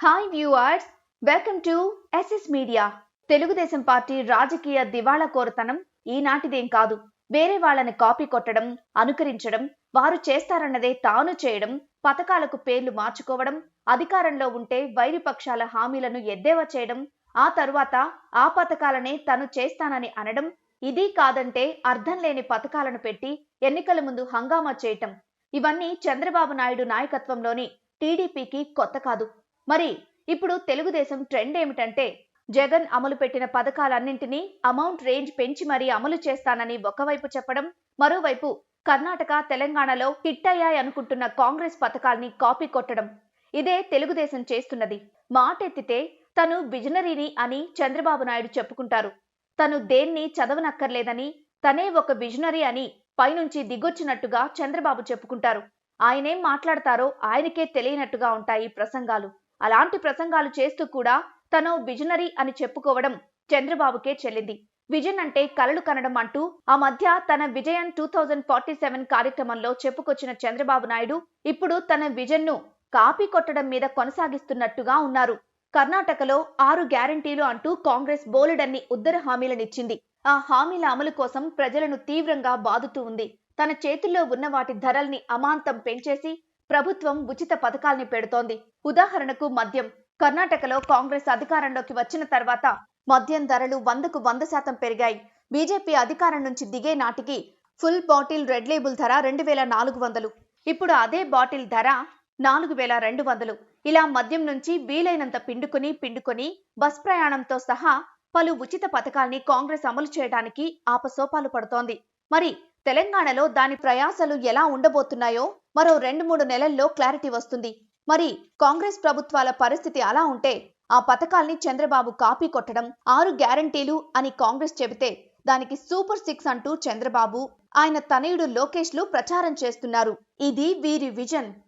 Hi viewers welcome to SS media. Telugu Desam party రాజకీయ దివాళా కోరతనం ఈనాటిదేం కాదు. వేరే వాళ్ళని కాపీ కొట్టడం అనుకరించడం వారు చేస్తారన్నదే తాను చేయడం పథకాలకు పేర్లు మార్చుకోవడం అధికారంలో ఉంటే వైరి పక్షాల హామీలను ఎద్దేవా చేయడం ఆ తరువాత ఆ పథకాలనే తను చేస్తానని అనడం ఇది కాదంటే అర్థం లేని పథకాలను పెట్టి ఎన్నికల ముందు హంగామా చేయటం. ఇవన్నీ చంద్రబాబు నాయుడు నాయకత్వంలోని టీడీపీకి కొత్త కాదు. మరి ఇప్పుడు తెలుగుదేశం ట్రెండ్ ఏమిటంటే జగన్ అమలు పెట్టిన పథకాలన్నింటినీ అమౌంట్ రేంజ్ పెంచి మరీ అమలు చేస్తానని ఒకవైపు చెప్పడం మరోవైపు కర్ణాటక తెలంగాణలో హిట్ అయ్యాయి అనుకుంటున్న కాంగ్రెస్ పథకాల్ని కాపీ కొట్టడం. ఇదే తెలుగుదేశం చేస్తున్నది. మాటెత్తితే తను విజనరీని అని చంద్రబాబు నాయుడు చెప్పుకుంటారు. తను దేన్ని చదవనక్కర్లేదని తనే ఒక విజనరీ అని పైనుంచి దిగొచ్చినట్టుగా చంద్రబాబు చెప్పుకుంటారు. ఆయనేం మాట్లాడతారో ఆయనకే తెలియనట్టుగా ఉంటాయి ప్రసంగాలు. అలాంటి ప్రసంగాలు చేస్తూ కూడా తను విజనరీ అని చెప్పుకోవడం చంద్రబాబుకే చెల్లింది. విజన్ అంటే కలలు కనడం అంటూ ఆ మధ్య తన vision two thousand forty seven కార్యక్రమంలో చెప్పుకొచ్చిన చంద్రబాబు నాయుడు ఇప్పుడు తన విజన్ను కాపీ కొట్టడం మీద కొనసాగిస్తున్నట్టుగా ఉన్నారు. కర్ణాటకలో ఆరు గ్యారంటీలు అంటూ కాంగ్రెస్ బోలెడన్ని ఉద్దర హామీలనిచ్చింది. ఆ హామీల అమలు కోసం ప్రజలను తీవ్రంగా బాదుతూ ఉంది. తన చేతుల్లో ఉన్న వాటి ధరల్ని అమాంతం పెంచేసి ప్రభుత్వం ఉచిత పథకాల్ని పెడుతోంది. ఉదాహరణకు మద్యం. కర్ణాటకలో కాంగ్రెస్ అధికారంలోకి వచ్చిన తర్వాత మద్యం ధరలు వందకు వంద శాతం పెరిగాయి. బీజేపీ అధికారం నుంచి దిగే నాటికి ఫుల్ బాటిల్ రెడ్ లేబుల్ ధర రెండు వేల నాలుగు వందలు. ఇప్పుడు అదే బాటిల్ ధర నాలుగు వేల రెండు వందలు. ఇలా మద్యం నుంచి వీలైనంత పిండుకొని పిండుకొని బస్ ప్రయాణంతో సహా పలు ఉచిత పథకాల్ని కాంగ్రెస్ అమలు చేయడానికి ఆపసోపాలు పడుతోంది. మరి తెలంగాణలో దాని ప్రయాసలు ఎలా ఉండబోతున్నాయో మరో రెండు మూడు నెలల్లో క్లారిటీ వస్తుంది. మరి కాంగ్రెస్ ప్రభుత్వాల పరిస్థితి అలా ఉంటే ఆ పథకాల్ని చంద్రబాబు కాపీ కొట్టడం ఆరు గ్యారంటీలు అని కాంగ్రెస్ చెబితే దానికి సూపర్ సిక్స్ అంటూ చంద్రబాబు ఆయన తనయుడు లోకేష్లు ప్రచారం చేస్తున్నారు. ఇది వీరి విజన్.